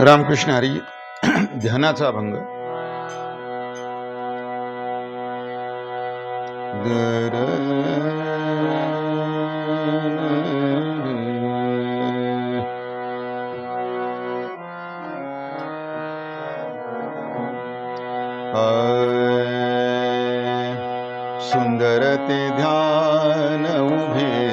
रामकृष्ण हरी ध्यानाचा अभंग. सुंदर ते ध्यान उभे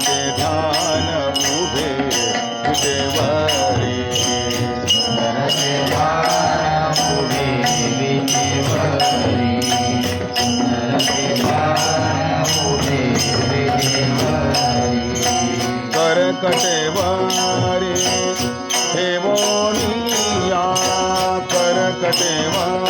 ते ध्यान उभे विजेवरी सुंदरचे ध्यान उभे वारे. हे मोनिया करकटे वारे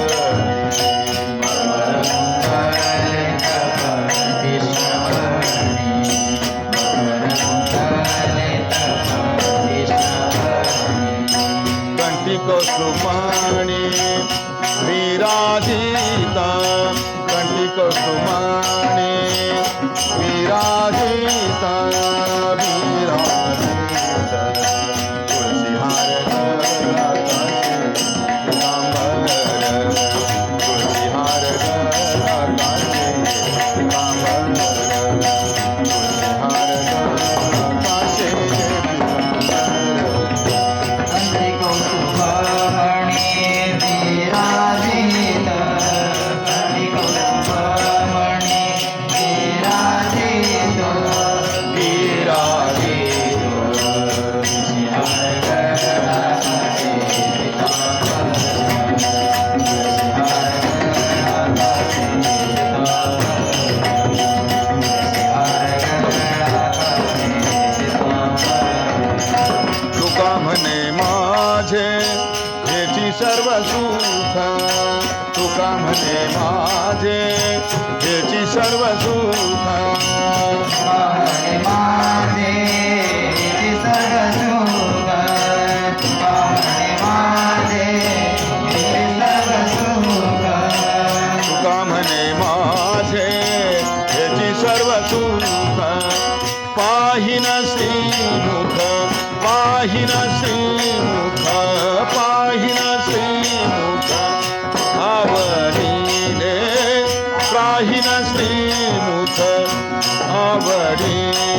म्हणे माझे हेची सर्व सुख. तुका म्हणे माझे हेची सर्व सुख. तुका म्हणे माझे हेची सर्व सुख. पाहिनसी मुख पाहिन श्रीमुख पाहिन श्रीमुख आवडीले पाहिन श्रीमुख आवडी